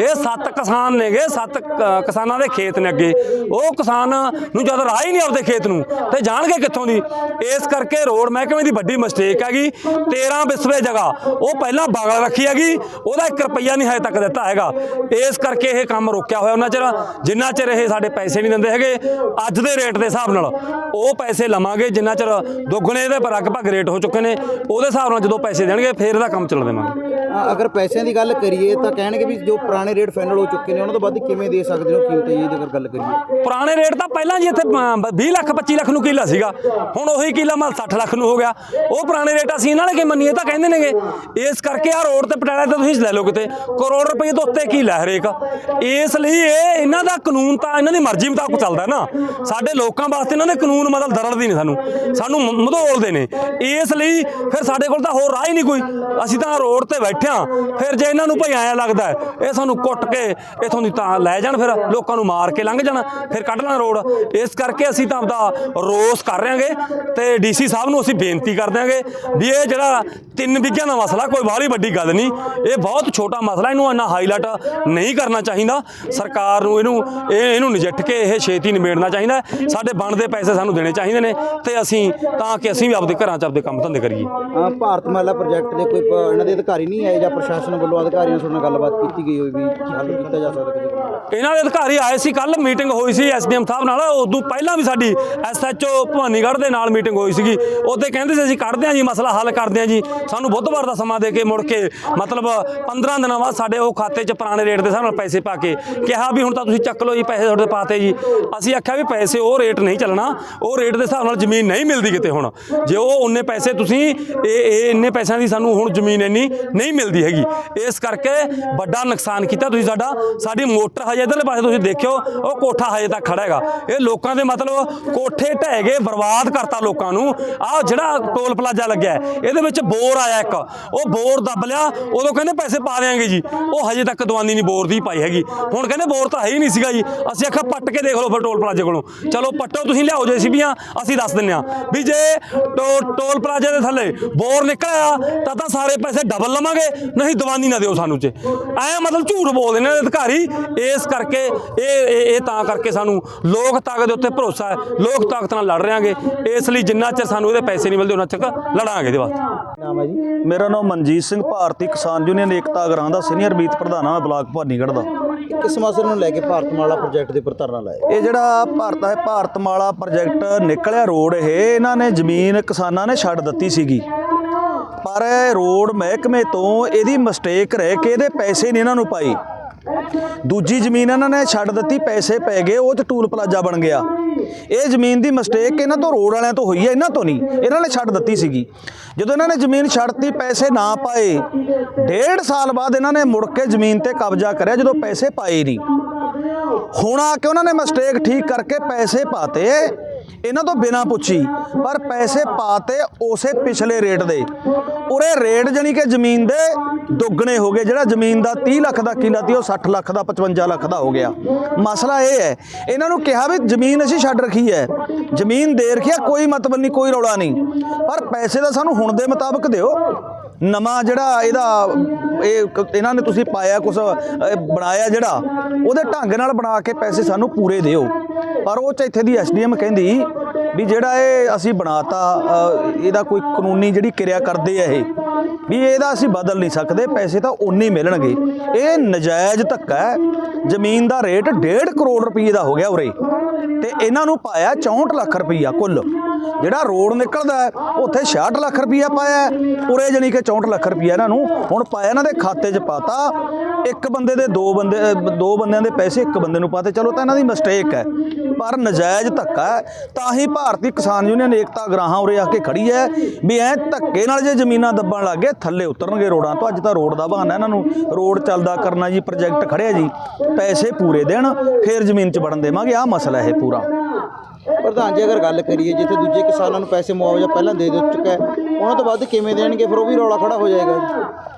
ਇਹ ਸੱਤ ਕਿਸਾਨ ਨੇਗੇ, ਸੱਤ ਕਿਸਾਨਾਂ ਦੇ ਖੇਤ ਨੇ ਅੱਗੇ। ਉਹ ਕਿਸਾਨ ਨੂੰ ਜਦ ਰਾਹ ਹੀ ਨਹੀਂ ਆਪਦੇ ਖੇਤ ਨੂੰ, ਤੇ ਜਾਣਗੇ ਕਿੱਥੋਂ ਦੀ? ਇਸ ਕਰਕੇ ਰੋਡ ਮਹਿਕਮੇ ਦੀ ਵੱਡੀ ਮਿਸਟੇਕ ਹੈਗੀ। 13 ਬਿਸਵੇ ਜਗ੍ਹਾ, ਉਹ ਪਹਿਲਾਂ ਬਾਗਲ ਰੱਖੀ ਹੈਗੀ। ਉਹਦਾ 1 ਰੁਪਈਆ ਨਹੀਂ ਹਜੇ ਤੱਕ ਦਿੱਤਾ ਹੈਗਾ। ਇਸ ਕਰਕੇ ਇਹ ਕੰਮ ਰੋਕਿਆ ਹੋਇਆ ਉਹਨਾਂ ਚਿਰ ਜਿੰਨਾ ਚਿਰ ਇਹ ਸਾਡੇ ਪੈਸੇ ਨਹੀਂ ਦਿੰਦੇ ਹੈਗੇ ਅੱਜ ਦੇ ਰੇਟ ਦੇ ਹਿਸਾਬ ਨਾਲ ਉਹ ਪੈਸੇ ਲਵਾਂਗੇ ਜਿੰਨਾ ਚਿਰ ਦੁੱਗਣੇ ਦੇ ਲਗਭਗ ਰੇਟ ਹੋ ਚੁੱਕੇ ਨੇ ਉਹਦੇ ਹਿਸਾਬ ਨਾਲ ਜਦੋਂ ਪੈਸੇ ਦੇਣਗੇ ਫੇਰ ਇਹਦਾ ਕੰਮ ਚੱਲ ਦੇਵਾਂਗੇ। ਅਗਰ ਪੈਸਿਆਂ ਦੀ ਗੱਲ ਕਰੀਏ ਤਾਂ ਕਹਿਣਗੇ ਵੀ ਜੋ ਪੁਰਾਣੇ ਰੇਟ ਫਾਈਨਲ ਹੋ ਚੁੱਕੇ ਨੇ ਉਹਨਾਂ ਤੋਂ ਵੱਧ ਕਿਵੇਂ ਦੇ ਸਕਦੇ ਹੋ ਕੀਮਤ ਜੀ ਅਗਰ ਗੱਲ ਕਰੀਏ? ਪੁਰਾਣੇ ਰੇਟ ਤਾਂ ਪਹਿਲਾਂ ਜੀ ਇੱਥੇ ਅ, 20 ਲੱਖ 25 ਲੱਖ ਨੂੰ ਕਿੱਲਾ ਸੀਗਾ। ਹੁਣ ਉਹੀ ਕਿੱਲਾ ਮਾਲ 60 ਲੱਖ ਨੂੰ ਹੋ ਗਿਆ। ਉਹ ਪੁਰਾਣੇ ਰੇਟ ਅਸੀਂ ਇਹਨਾਂ ਨੇ ਕਿ ਮੰਨੀਏ ਤਾਂ ਕਹਿੰਦੇ ਨੇਗੇ। ਇਸ ਕਰਕੇ ਆ ਰੋਡ ਤੇ ਪਟਿਆਲਾ ਤੇ ਤੁਸੀਂ ਲੈ ਲਓ ਕਿਤੇ ਕਰੋੜ ਰੁਪਏ ਤੋਂ ਉੱਤੇ ਕੀ ਲੈ ਹਰੇਕ। ਇਸ ਲਈ ਇਹ ਇਹਨਾਂ ਦਾ ਕਾਨੂੰਨ ਤਾਂ ਇਹਨਾਂ ਦੀ ਮਰਜ਼ੀ ਮੁਤਾਬਕ ਚੱਲਦਾ ਨਾ। ਸਾਡੇ ਲੋਕਾਂ ਵਾਸਤੇ ਇਹਨਾਂ ਨੇ ਕਾਨੂੰਨ ਮਤਲਬ ਦਰੜਦੀ ਨਹੀਂ ਸਾਨੂੰ। ਸਾਨੂੰ ਮਧੋਲਦੇ ਨੇ। ਇਸ ਲਈ ਫਿਰ ਸਾਡੇ ਕੋਲ ਤਾਂ ਹੋਰ ਰਾਹ ਹੀ ਨਹੀਂ ਕੋਈ। ਅਸੀਂ ਤਾਂ ਰੋਡ ਤੇ ਬੈਠੇ ਹਾਂ। ਫਿਰ ਜੇ ਇਹਨਾਂ ਨੂੰ ਭਾਈ ਆਇਆ ਲੱਗਦਾ ਇਹ ਸਾਨੂੰ ਕੁੱਟ ਕੇ ਇਥੋਂ ਦੀ ਤਾਂ ਲੈ ਜਾਣ ਫਿਰ। ਲੋਕਾਂ ਨੂੰ ਮਾਰ ਕੇ ਲੰਘ ਜਾਣਾ। ਫਿਰ ਕੱਢ ਲੈਣ ਰੋਡ। ਇਸ ਕਰਕੇ ਅਸੀਂ ਤਾਂ ਆਪਦਾ ਰੋਸ ਕਰ ਰਹੇ ਰਹੇਗੇ ਤੇ ਡੀਸੀ ਸਾਹਿਬ ਨੂੰ ਅਸੀਂ ਬੇਨਤੀ ਕਰਦੇ ਹਾਂਗੇ ਵੀ ਇਹ ਜਿਹੜਾ ਤਿੰਨ ਵਿਗਿਆਂ ਦਾ ਮਸਲਾ, ਕੋਈ ਬਾਹਲੀ ਵੱਡੀ ਗੱਲ ਨਹੀਂ। ਇਹ ਬਹੁਤ ਛੋਟਾ ਮਸਲਾ, ਇਹਨੂੰ ਇੰਨਾ ਹਾਈਲਾਈਟ ਨਹੀਂ ਕਰਨਾ ਚਾਹੀਦਾ। ਸਰਕਾਰ ਨੂੰ ਇਹਨੂੰ ਇਹ ਇਹਨੂੰ ਨਜਿੱਠ ਕੇ ਇਹ ਛੇਤੀ ਨਿਬੇੜਨਾ ਚਾਹੀਦਾ। ਸਾਡੇ ਬਣਦੇ ਪੈਸੇ ਸਾਨੂੰ ਦੇਣੇ ਚਾਹੀਦੇ ਨੇ ਤੇ ਅਸੀਂ ਤਾਂ ਕਿ ਅਸੀਂ ਵੀ ਆਪਦੇ ਘਰਾਂ 'ਚ ਆਪਦੇ ਕੰਮ ਧੰਦੇ ਕਰੀਏ। ਅ, ਭਾਰਤਮਾਲਾ ਪ੍ਰੋਜੈਕਟ ਦੇ ਕੋਈ ਪ- ਇਹਨਾਂ ਦੇ ਅਧਿਕਾਰੀ ਨਹੀਂ ਆਏ ਜਾਂ ਪ੍ਰਸ਼ਾਸਨ ਵੱਲੋਂ ਅਧਿਕਾਰੀਆਂ ਨਾਲ ਗੱਲਬਾਤ ਕੀਤੀ ਗਈ ਹੋਈ ਵੀ ਹੱਲ ਕੀਤਾ ਜਾ ਸਕਦਾ ਕਿਸੇ ਇਹਨਾਂ ਦੇ ਅਧਿਕਾਰੀ ਆਏ ਸੀ ਕੱਲ ਮੀਟਿੰਗ ਹੋਈ ਸੀ ਐਸਡੀਐਮ ਸਾਹਿਬ ਨਾਲ। ਉਦੋਂ ਪਹਿਲਾਂ ਵੀ ਸਾਡੀ ਐਸਐਚਓ ਭਵਾਨੀਗੜ੍ਹ ਦੇ ਨਾਲ ਮੀਟਿੰਗ ਹੋਈ ਸੀਗੀ। ਉੱਥੇ ਕਹਿੰਦੇ ਸੀ ਅਸੀਂ ਕੱਢਦੇ ਹਾਂ ਜੀ ਮਸਲਾ ਹੱਲ ਕਰਦੇ ਹਾਂ ਜੀ। ਸਾਨੂੰ ਬੁੱਧਵਾਰ ਦਾ ਸਮਾਂ ਦੇ ਕੇ ਮੁੜ ਕੇ ਮਤਲਬ 15 ਦਿਨਾਂ ਬਾਅਦ ਸਾਡੇ ਉਹ ਖਾਤੇ 'ਚ ਪੁਰਾਣੇ ਰੇਟ ਦੇ ਹਿਸਾਬ ਨਾਲ ਪੈਸੇ ਪਾ ਕੇ ਕਿਹਾ ਵੀ ਹੁਣ ਤਾਂ ਤੁਸੀਂ ਚੱਕ ਲਓ ਜੀ, ਪੈਸੇ ਤੁਹਾਡੇ ਪਾਤੇ ਜੀ। ਅਸੀਂ ਆਖਿਆ ਵੀ ਪੈਸੇ ਉਹ ਰੇਟ ਨਹੀਂ ਚੱਲਣਾ, ਉਹ ਰੇਟ ਦੇ ਹਿਸਾਬ ਨਾਲ ਜ਼ਮੀਨ ਨਹੀਂ ਮਿਲਦੀ ਕਿਤੇ ਹੁਣ। ਜੇ ਉਹ ਉਹਨੇ ਪੈਸੇ ਤੁਸੀਂ, ਇਹ ਇਹ ਇੰਨੇ ਪੈਸਿਆਂ ਦੀ ਸਾਨੂੰ ਹੁਣ ਜ਼ਮੀਨ ਇੰਨੀ ਨਹੀਂ ਮਿਲਦੀ ਹੈਗੀ। ਇਸ ਕਰਕੇ ਵੱਡਾ ਨੁਕਸਾਨ ਕੀਤਾ ਤੁਸੀਂ ਸਾਡਾ। ਸਾਡੀ ਮੋਟਰ ਹਜੇ ਇਧਰਲੇ ਪਾਸੇ ਤੁਸੀਂ ਦੇਖਿਓ, ਉਹ ਕੋਠਾ ਹਜੇ ਤੱਕ ਖੜਾ ਹੈਗਾ। ਇਹ ਲੋਕਾਂ ਦੇ ਮਤਲਬ ਕੋਠੇ ਢਹਿ ਗਏ, ਬਰਬਾਦ ਕਰਤਾ ਲੋਕਾਂ ਨੂੰ। ਆਹ ਜਿਹੜਾ ਟੋਲ ਪਲਾਜ਼ਾ ਲੱਗਿਆ ਇਹਦੇ ਵਿੱਚ ਬੋਰ ਆਇਆ ਇੱਕ। ਉਹ ਬੋਰ ਦੱਬ ਲਿਆ, ਉਦੋਂ ਕਹਿੰਦੇ ਪੈਸੇ ਪਾ ਦੇਾਂਗੇ ਜੀ। ਉਹ ਹਜੇ ਤੱਕ ਦਵਾਨੀ ਨਹੀਂ ਬੋਰ ਦੀ ਪਾਈ ਹੈਗੀ। ਹੁਣ ਕਹਿੰਦੇ ਬੋਰ ਤਾਂ ਹੈ ਹੀ ਨਹੀਂ ਸੀਗਾ ਜੀ। ਅਸੀਂ ਆਖਿਆ ਪੱਟ ਕੇ ਦੇਖ ਲਓ ਫਿਰ ਟੋਲ ਪਲਾਜ਼ੇ ਕੋਲੋਂ। ਚਲੋ ਪੱਟੋ, ਤੁਸੀਂ ਲਿਆਓ ਜੇ ਸੀ ਅਸੀਂ ਦੱਸ ਦਿੰਨੇ ਆ ਵੀ ਜੇ ਟੋ- ਟੋਲ ਪਲਾਜ਼ੇ ਦੇ ਥੱਲੇ ਬੋਰ ਨਿਕਲਿਆ, ਤਾਂ ਤਾਂ ਸਾਰੇ ਪੈਸੇ ਡਬਲ ਲਵਾਂਗੇ, ਨਹੀਂ ਦਵਾਨੀ ਨਾ ਦਿਓ ਸਾਨੂੰ ਚ ਐ ਮਤਲਬ ਝੂਠ ਬੋਲਦੇ ਨੇ ਅਧਿਕਾਰੀ। ਇਸ ਕਰਕੇ, ਇਹ ਇਹ ਤਾਂ ਕਰਕੇ ਸਾਨੂੰ ਲੋਕ ਤਾਕਤ ਦੇ ਉੱਤੇ ਭਰੋਸਾ ਹੈ। ਲੋਕ ਤਾਕਤ ਨਾਲ ਲੜ ਰਹੇਗੇ ਇਸ ਲਈ ਜਿੰਨਾ ਚਿਰ ਸਾਨੂੰ ਇਹਦੇ ਪੈਸੇ ਨਹੀਂ ਮਿਲਦੇ ਉਹਨਾਂ ਚਿਰ ਲੜਾਂਗੇ ਇਹਦੇ ਵਾਸਤੇ ਨਾਮ ਹੈ ਜੀ? ਮੇਰਾ ਨਾਮ ਮਨਜੀਤ ਸਿੰਘ, ਭਾਰਤੀ ਕਿਸਾਨ ਯੂਨੀਅਨ ਏਕਤਾ ਗਰਾਂ ਦਾ ਸੀਨੀਅਰ ਮੀਤ ਪ੍ਰਧਾਨ ਹਾਂ ਬਲਾਕ ਭਾਨੀਗੜ੍ਹ ਦਾ ਕਿਸ ਮਸਲੇ ਨੂੰ ਲੈ ਕੇ ਭਾਰਤਮਾਲਾ ਪ੍ਰੋਜੈਕਟ ਦੇ ਉੱਪਰ ਧਰਨਾ ਲਾਇਆ। ਇਹ ਜਿਹੜਾ ਭਾਰਤ ਹੈ ਭਾਰਤਮਾਲਾ ਪ੍ਰੋਜੈਕਟ ਨਿਕਲਿਆ ਰੋਡ ਇਹ, ਇਹਨਾਂ ਨੇ ਜ਼ਮੀਨ ਕਿਸਾਨਾਂ ਨੇ ਛੱਡ ਦਿੱਤੀ ਸੀਗੀ। ਪਰ ਰੋਡ ਮਹਿਕਮੇ ਤੋਂ ਇਹਦੀ ਮਿਸਟੇਕ ਰਹਿ ਕੇ ਇਹਦੇ ਪੈਸੇ ਨਹੀਂ ਇਹਨਾਂ ਨੂੰ ਪਾਈ ਦੂਜੀ ਜ਼ਮੀਨ ਇਹਨਾਂ ਨੇ ਛੱਡ ਦਿੱਤੀ, ਪੈਸੇ ਪੈ ਗਏ, ਉਹ ਤੇ ਟੂਲ ਪਲਾਜ਼ਾ ਬਣ ਗਿਆ। ਇਹ ਜ਼ਮੀਨ ਦੀ ਮਿਸਟੇਕ ਇਹਨਾਂ ਤੋਂ ਰੋਡ ਵਾਲਿਆਂ ਤੋਂ ਹੋਈ ਹੈ, ਇਹਨਾਂ ਤੋਂ ਨਹੀਂ। ਇਹਨਾਂ ਨੇ ਛੱਡ ਦਿੱਤੀ ਸੀਗੀ। ਜਦੋਂ ਇਹਨਾਂ ਨੇ ਜ਼ਮੀਨ ਛੱਡਤੀ ਪੈਸੇ ਨਾ ਪਾਏ, ਡੇਢ ਸਾਲ ਬਾਅਦ ਇਹਨਾਂ ਨੇ ਮੁੜ ਕੇ ਜ਼ਮੀਨ ਤੇ ਕਬਜ਼ਾ ਕਰਿਆ, ਜਦੋਂ ਪੈਸੇ ਪਾਏ ਨਹੀਂ। ਹੁਣ ਆ ਕੇ ਉਹਨਾਂ ਨੇ ਮਿਸਟੇਕ ਠੀਕ ਕਰਕੇ ਪੈਸੇ ਪਾਤੇ ਇਹਨਾਂ ਤੋਂ ਬਿਨਾ ਪੁੱਛੀ, ਪਰ ਪੈਸੇ ਪਾਤੇ ਉਸੇ ਪਿਛਲੇ ਰੇਟ ਦੇ। ਉਰੇ ਰੇਟ ਜਣੀ ਕਿ ਜ਼ਮੀਨ ਦੇ ਦੁੱਗਣੇ ਹੋ ਗਏ, ਜਿਹੜਾ ਜ਼ਮੀਨ ਦਾ 30 ਲੱਖ ਦਾ ਕਿੱਲਾ ਸੀ, ਉਹ 60 ਲੱਖ ਦਾ 55 ਲੱਖ ਦਾ ਹੋ ਗਿਆ। ਮਸਲਾ ਇਹ ਹੈ, ਇਹਨਾਂ ਨੂੰ ਕਿਹਾ ਵੀ ਜ਼ਮੀਨ ਅਸੀਂ ਛੱਡ ਰੱਖੀ ਹੈ। ਜ਼ਮੀਨ ਦੇ ਰੱਖੀ ਹੈ, ਕੋਈ ਮਤਲਬ ਨਹੀਂ, ਕੋਈ ਰੌਲਾ ਨਹੀਂ। ਪਰ ਪੈਸੇ ਦਾ ਸਾਨੂੰ ਹੁਣ ਦੇ ਮੁਤਾਬਕ ਦਿਓ। ਨਵਾਂ ਜਿਹੜਾ ਇਹਦਾ ਇਹ ਇਹਨਾਂ ਨੇ ਤੁਸੀਂ ਪਾਇਆ ਕੁਝ ਬਣਾਇਆ ਜਿਹੜਾ ਉਹਦੇ ਢੰਗ ਨਾਲ ਬਣਾ ਕੇ ਪੈਸੇ ਸਾਨੂੰ ਪੂਰੇ ਦਿਓ। ਪਰ ਉਹ ਚ ਇੱਥੇ ਦੀ ਐਸਡੀਐਮ ਕਹਿੰਦੀ ਵੀ ਜਿਹੜਾ ਇਹ ਅਸੀਂ ਬਣਾਤਾ ਅ, ਇਹਦਾ ਕੋਈ ਕਾਨੂੰਨੀ ਜਿਹੜੀ ਕਿਰਿਆ ਕਰਦੇ ਆ ਇਹ ਵੀ ਇਹਦਾ ਅਸੀਂ ਬਦਲ ਨਹੀਂ ਸਕਦੇ ਪੈਸੇ ਤਾਂ ਉਨੇ ਮਿਲਣਗੇ। ਇਹ ਨਜਾਇਜ਼ ਧੱਕਾ ਹੈ। ਜ਼ਮੀਨ ਦਾ ਰੇਟ 1.5 ਕਰੋੜ ਰੁਪਏ ਦਾ ਹੋ ਗਿਆ ਉਰੇ। ਤੇ ਇਹਨਾਂ ਨੂੰ ਪਾਇਆ 64 ਲੱਖ ਰੁਪਈਆ ਕੁੱਲ। ਜਿਹੜਾ ਰੋਡ ਨਿਕਲਦਾ ਉੱਥੇ 66 ਲੱਖ ਰੁਪਈਆ ਪਾਇਆ ਉਰੇ ਜਣੀ ਕਿ 64 ਲੱਖ ਰੁਪਈਆ ਇਹਨਾਂ ਨੂੰ ਹੁਣ ਪਾਇਆ ਇਹਨਾਂ ਦੇ ਖਾਤੇ 'ਚ ਪਾਤਾ। ਇੱਕ ਬੰਦੇ ਦੇ ਦੋ ਬੰਦੇ ਦੋ ਬੰਦਿਆਂ ਦੇ ਪੈਸੇ ਇੱਕ ਬੰਦੇ ਨੂੰ ਪਾਤੇ। ਚਲੋ ਤਾਂ ਇਹਨਾਂ ਦੀ ਮਿਸਟੇਕ ਹੈ। ਪਰ ਨਜਾਇਜ਼ ਧੱਕਾ ਹੈ। ਤਾਂ ਹੀ ਭਾਰਤੀ ਕਿਸਾਨ ਯੂਨੀਅਨ ਏਕਤਾ ਗਰਾਹਾਂ ਉਰੇ ਆ ਕੇ ਖੜੀ ਹੈ ਵੀ ਐ ਧੱਕੇ ਨਾਲ ਜੇ ਜ਼ਮੀਨਾਂ ਦੱਬਣ ਲੱਗ ਗਏ, ਥੱਲੇ ਉਤਰਨਗੇ ਰੋਡਾਂ ਤੋਂ। ਅੱਜ ਤਾਂ ਰੋਡ ਦਾ ਬਹਾਨਾ ਇਹਨਾਂ ਨੂੰ। ਰੋਡ ਚੱਲਦਾ ਕਰਨਾ ਜੀ ਪ੍ਰੋਜੈਕਟ ਖੜਿਆ ਜੀ। ਪੈਸੇ ਪੂਰੇ ਦੇਣ, ਫੇਰ ਜ਼ਮੀਨ 'ਚ ਵੜਨ ਦੇਵਾਂਗੇ। ਆਹ ਮਸਲਾ ਇਹ ਪੂਰਾ। ਪ੍ਰਧਾਨ ਜੀ, ਅਗਰ ਗੱਲ ਕਰੀਏ, ਜਿੱਥੇ ਦੂਜੇ ਕਿਸਾਨਾਂ ਨੂੰ ਪੈਸੇ ਮੁਆਵਜ਼ਾ ਪਹਿਲਾਂ ਦੇ ਦੇ ਚੁੱਕਾ ਹੈ, ਉਹਨਾਂ ਤੋਂ ਵੱਧ ਕਿਵੇਂ ਦੇਣਗੇ? ਫਿਰ ਉਹ ਵੀ ਰੌਲਾ ਖੜਾ ਹੋ ਜਾਏਗਾ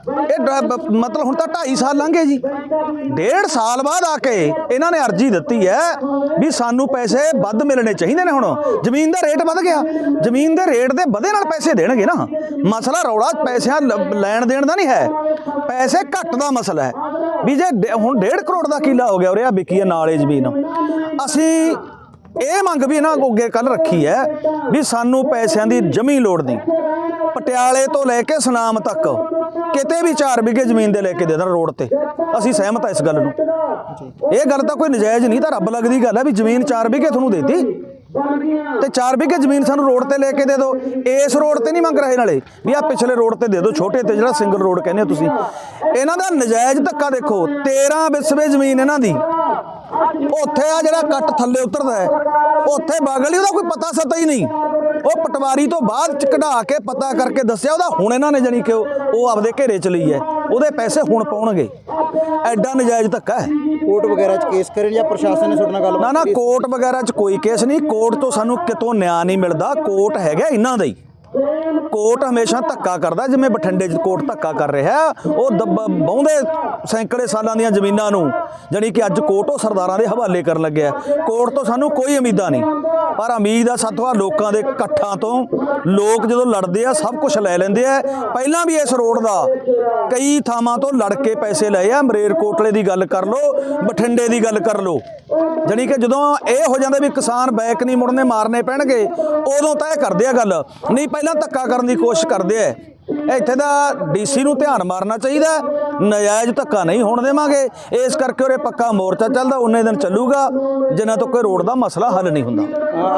ਇਹ ਡ- ਬ- ਮਤਲਬ ਹੁਣ ਤਾਂ 2.5 ਸਾਲ ਲੰਘ ਗਏ ਜੀ। ਡੇਢ ਸਾਲ ਬਾਅਦ ਆ ਕੇ ਇਹਨਾਂ ਨੇ ਅਰਜੀ ਦਿੱਤੀ ਹੈ ਵੀ ਸਾਨੂੰ ਪੈਸੇ ਵੱਧ ਮਿਲਣੇ ਚਾਹੀਦੇ ਨੇ ਹੁਣ। ਜ਼ਮੀਨ ਦਾ ਰੇਟ ਵੱਧ ਗਿਆ। ਜ਼ਮੀਨ ਦੇ ਰੇਟ ਦੇ ਵਧੇ ਨਾਲ ਪੈਸੇ ਦੇਣਗੇ ਨਾ। ਮਸਲਾ ਰੌਲਾ ਪੈਸਿਆਂ ਲ- ਲੈਣ ਦੇਣ ਦਾ ਨਹੀਂ ਹੈ। ਪੈਸੇ ਘੱਟ ਦਾ ਮਸਲਾ ਹੈ। ਵੀ ਜੇ ਡੇ- ਹੁਣ 1.5 ਕਰੋੜ ਦਾ ਕਿੱਲਾ ਹੋ ਗਿਆ ਉਰੇ ਆ ਵਿਕੀ ਹੈ ਨਾਲੇ ਜ਼ਮੀਨ। ਅਸੀਂ ਇਹ ਮੰਗ ਵੀ ਇਹਨਾਂ ਅੱਗੇ ਕੱਲ ਰੱਖੀ ਹੈ ਵੀ ਸਾਨੂੰ ਪੈਸਿਆਂ ਦੀ ਜਮੀ ਲੋੜ ਨਹੀਂ। ਪਟਿਆਲੇ ਤੋਂ ਲੈ ਕੇ ਸੁਨਾਮ ਤੱਕ ਕਿਤੇ ਵੀ 4 ਵਿਗੇ ਜ਼ਮੀਨ ਦੇ ਲੈ ਕੇ ਦੇ ਦੇਣ ਰੋਡ ਤੇ। ਅਸੀਂ ਸਹਿਮਤ ਹਾਂ ਇਸ ਗੱਲ ਨੂੰ। ਇਹ ਗੱਲ ਤਾਂ ਕੋਈ ਨਜਾਇਜ਼ ਨਹੀਂ, ਤਾਂ ਰੱਬ ਲੱਗਦੀ ਗੱਲ ਹੈ ਵੀ ਜ਼ਮੀਨ 4 ਵਿਗੇ ਤੁਹਾਨੂੰ ਦੇਤੀ। ਤੇ 4 ਵਿਗੇ ਜ਼ਮੀਨ ਸਾਨੂੰ ਰੋਡ ਤੇ ਲੈ ਕੇ ਦੇ ਦਿਓ। ਇਸ ਰੋਡ ਤੇ ਨਹੀਂ ਮੰਗ ਰਹੇ ਨਾਲੇ, ਵੀ ਆ ਪਿਛਲੇ ਰੋਡ ਤੇ ਦੇ ਦਿਓ, ਛੋਟੇ ਤੇ ਜਿਹੜਾ ਸਿੰਗਲ ਰੋਡ ਕਹਿੰਦੇ ਹੋ ਤੁਸੀਂ। ਇਹਨਾਂ ਦਾ ਨਜਾਇਜ਼ ਧੱਕਾ ਦੇਖੋ 13 ਵਿਸਵੇ ਜ਼ਮੀਨ ਇਹਨਾਂ ਦੀ। ਉੱਥੇ ਆ ਜਿਹੜਾ ਕੱਟ ਥੱਲੇ ਉਤਰਦਾ ਹੈ ਉੱਥੇ ਬਾਗਲੀ ਉਹਦਾ ਕੋਈ ਪਤਾ ਸਤਾ ਹੀ ਨਹੀਂ। ਉਹ ਪਟਵਾਰੀ ਤੋਂ ਬਾਅਦ ਚ ਕਢਾ ਕੇ ਪਤਾ ਕਰਕੇ ਦੱਸਿਆ ਉਹਦਾ ਹੁਣ ਇਹਨਾਂ ਨੇ ਜਾਣੀ ਕਿ ਉਹ ਆਪਦੇ ਘੇਰੇ ਚ ਲਈ ਹੈ। ਉਹਦੇ ਪੈਸੇ ਹੁਣ ਪਾਉਣਗੇ। ਐਡਾ ਨਜਾਇਜ਼ ਧੱਕਾ ਹੈ। ਕੋਰਟ ਵਗੈਰਾ 'ਚ ਕੇਸ ਕਰਨ ਜਾਂ ਪ੍ਰਸ਼ਾਸਨ ਨੇ ਤੁਹਾਡੇ ਨਾਲ ਗੱਲਬਾਤ ਨਾ ਨਾ? ਕੋਰਟ ਵਗੈਰਾ 'ਚ ਕੋਈ ਕੇਸ ਨਹੀਂ। ਕੋਰਟ ਤੋਂ ਸਾਨੂੰ ਕਿਤੋਂ ਨਿਆਂ ਨਹੀਂ ਮਿਲਦਾ। ਕੋਰਟ ਹੈਗਾ ਇਹਨਾਂ ਦਾ ਹੀ। ਕੋਰਟ ਹਮੇਸ਼ਾ ਧੱਕਾ ਕਰਦਾ, ਜਿਵੇਂ ਬਠਿੰਡੇ 'ਚ ਕੋਰਟ ਧੱਕਾ ਕਰ ਰਿਹਾ। ਉਹ ਦੱਬ- ਬਹੁੰਦੇ ਸੈਂਕੜੇ ਸਾਲਾਂ ਦੀਆਂ ਜ਼ਮੀਨਾਂ ਨੂੰ, ਜਾਣੀ ਕਿ ਅੱਜ ਕੋਰਟ ਉਹ ਸਰਦਾਰਾਂ ਦੇ ਹਵਾਲੇ ਕਰਨ ਲੱਗਿਆ ਕੋਰਟ ਤੋਂ ਸਾਨੂੰ ਕੋਈ ਉਮੀਦਾਂ ਨਹੀਂ। ਪਰ ਉਮੀਦ ਆ ਸਾਥੋਂ ਲੋਕਾਂ ਦੇ ਇਕੱਠਾਂ ਤੋਂ, ਲੋਕ ਜਦੋਂ ਲੜਦੇ ਆ, ਸਭ ਕੁਝ ਲੈ ਲੈਂਦੇ ਆ। ਪਹਿਲਾਂ ਵੀ ਇਸ ਰੋਡ ਦਾ ਕਈ ਥਾਵਾਂ ਤੋਂ ਲੜ ਕੇ ਪੈਸੇ ਲਏ ਆ। ਮਰੇਰ ਕੋਟਲੇ ਦੀ ਗੱਲ ਕਰ ਲਓ, ਬਠਿੰਡੇ ਦੀ ਗੱਲ ਕਰ ਲਓ। ਜਾਣੀ ਕਿ ਜਦੋਂ ਇਹ ਹੋ ਜਾਂਦਾ ਵੀ ਕਿਸਾਨ ਬੈਕ ਨਹੀਂ ਮੁੜਨੇ, ਮਾਰਨੇ ਪੈਣਗੇ, ਉਦੋਂ ਤਾਂ ਇਹ ਕਰਦੇ ਆ ਗੱਲ। ਨਹੀਂ, ਪਹਿਲਾਂ ਧੱਕਾ ਕਰਨ ਦੀ ਕੋਸ਼ਿਸ਼ ਕਰਦੇ ਆ ਇੱਥੇ ਦਾ ਡੀਸੀ ਨੂੰ ਧਿਆਨ ਮਾਰਨਾ ਚਾਹੀਦਾ। ਨਜਾਇਜ਼ ਧੱਕਾ ਨਹੀਂ ਹੋਣ ਦੇਵਾਂਗੇ। ਇਸ ਕਰਕੇ ਉਰੇ ਪੱਕਾ ਮੋਰਚਾ ਚੱਲਦਾ ਉਨੇ ਦਿਨ ਚੱਲੂਗਾ। ਜਿੰਨਾ ਤੋਂ ਕੋਈ ਰੋਡ ਦਾ ਮਸਲਾ ਹੱਲ ਨਹੀਂ ਹੁੰਦਾ।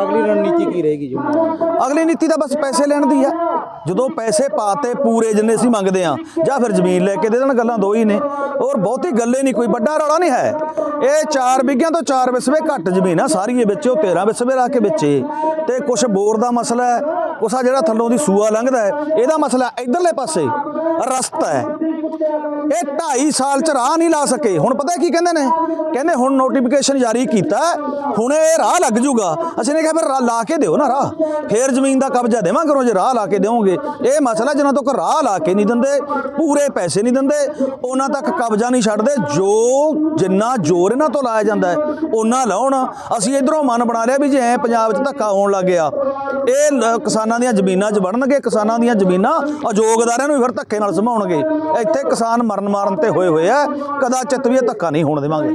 ਅਗਲੀ ਰਣਨੀਤੀ ਕੀ ਰਹੇਗੀ ਜੀ? ਉਹਨਾਂ? ਅਗਲੀ ਨੀਤੀ ਤਾਂ ਬਸ ਪੈਸੇ ਲੈਣ ਦੀ ਆ ਜਦੋਂ ਪੈਸੇ ਪਾਤੇ ਪੂਰੇ ਜਿੰਨੇ ਅਸੀਂ ਮੰਗਦੇ ਆ ਜਾਂ ਫਿਰ ਜ਼ਮੀਨ ਲੈ ਕੇ ਦੇ ਦੇਣ ਗੱਲਾਂ ਦੋ ਹੀ ਨੇ। ਔਰ ਬਹੁਤੀ ਗੱਲੇ ਨਹੀਂ ਕੋਈ ਵੱਡਾ ਰੌਲਾ ਨਹੀਂ ਹੈ। ਇਹ 4 ਵਿਗਿਆਂ ਤੋਂ 4 ਵਿਸਵੇ ਘੱਟ ਜ਼ਮੀਨ ਆ ਸਾਰੀ ਇਹ ਵਿੱਚ ਉਹ 13 ਵਿਸਵੇ ਲਾ ਕੇ ਵਿੱਚੇ। ਤੇ ਕੁਝ ਬੋਰ ਦਾ ਮਸਲਾ ਹੈ ਕੁਛ ਜਿਹੜਾ ਥੱਲੋਂ ਦੀ ਸੂਆ ਲੰਘਦਾ ਹੈ ਇਹਦਾ ਮਸਲਾ ਇਧਰਲੇ ਪਾਸੇ ਰਸਤਾ ਹੈ। ਇਹ 2.5 ਸਾਲ ਚ ਰਾਹ ਨਹੀਂ ਲਾ ਸਕੇ। ਹੁਣ ਪਤਾ ਕੀ ਕਹਿੰਦੇ ਨੇ? ਕਹਿੰਦੇ ਹੁਣ ਨੋਟੀਫਿਕੇਸ਼ਨ ਜਾਰੀ ਕੀਤਾ ਹੁਣ ਇਹ ਰਾਹ ਲੱਗ ਜੂਗਾ। ਅਸੀਂ ਨੇ ਕਿਹਾ ਫਿਰ ਲਾ ਕੇ ਦਿਓ ਨਾ ਰਾਹ। ਫੇਰ ਜ਼ਮੀਨ ਦਾ ਕਬਜ਼ਾ ਦੇਵਾਂਗੇ ਕਰੋ ਰਾਹ ਲਾ ਕੇ ਦਿਓਗੇ। ਇਹ ਮਸਲਾ ਜਿਨ੍ਹਾਂ ਤੋਂ ਰਾਹ ਲਾ ਕੇ ਨਹੀਂ ਦਿੰਦੇ, ਪੂਰੇ ਪੈਸੇ ਨਹੀਂ ਦਿੰਦੇ, ਉਹਨਾਂ ਤੱਕ ਕਬਜ਼ਾ ਨਹੀਂ ਛੱਡਦੇ। ਜੋ ਜਿੰਨਾ ਜ਼ੋਰ ਇਹਨਾਂ ਤੋਂ ਲਾਇਆ ਜਾਂਦਾ ਹੈ, ਉਹਨਾਂ ਲਾਉਣ। ਅਸੀਂ ਇਧਰੋਂ ਮਨ ਬਣਾ ਲਿਆ ਵੀ ਜੇ ਐ ਪੰਜਾਬ 'ਚ ਧੱਕਾ ਹੋਣ ਲੱਗ ਗਿਆ, ਇਹ ਕਿਸਾਨਾਂ ਦੀਆਂ ਜ਼ਮੀਨਾਂ 'ਚ ਵੜਨਗੇ ਕਿਸਾਨਾਂ ਦੀਆਂ ਜ਼ਮੀਨਾਂ ਅਯੋਗਦਾਰਾਂ ਨੂੰ ਵੀ ਫਿਰ ਧੱਕੇ ਨਾਲ ਸਮਾਉਣਗੇ ਇੱਥੇ ਕਿਸਾਨ ਮਰਨ ਮਾਰਨ ਤੇ ਹੋਏ ਹੋਏ ਆ ਕਦਾਚਿਤ ਵੀ ਇਹ ਧੱਕਾ ਨਹੀਂ ਹੋਣ ਦੇਵਾਂਗੇ।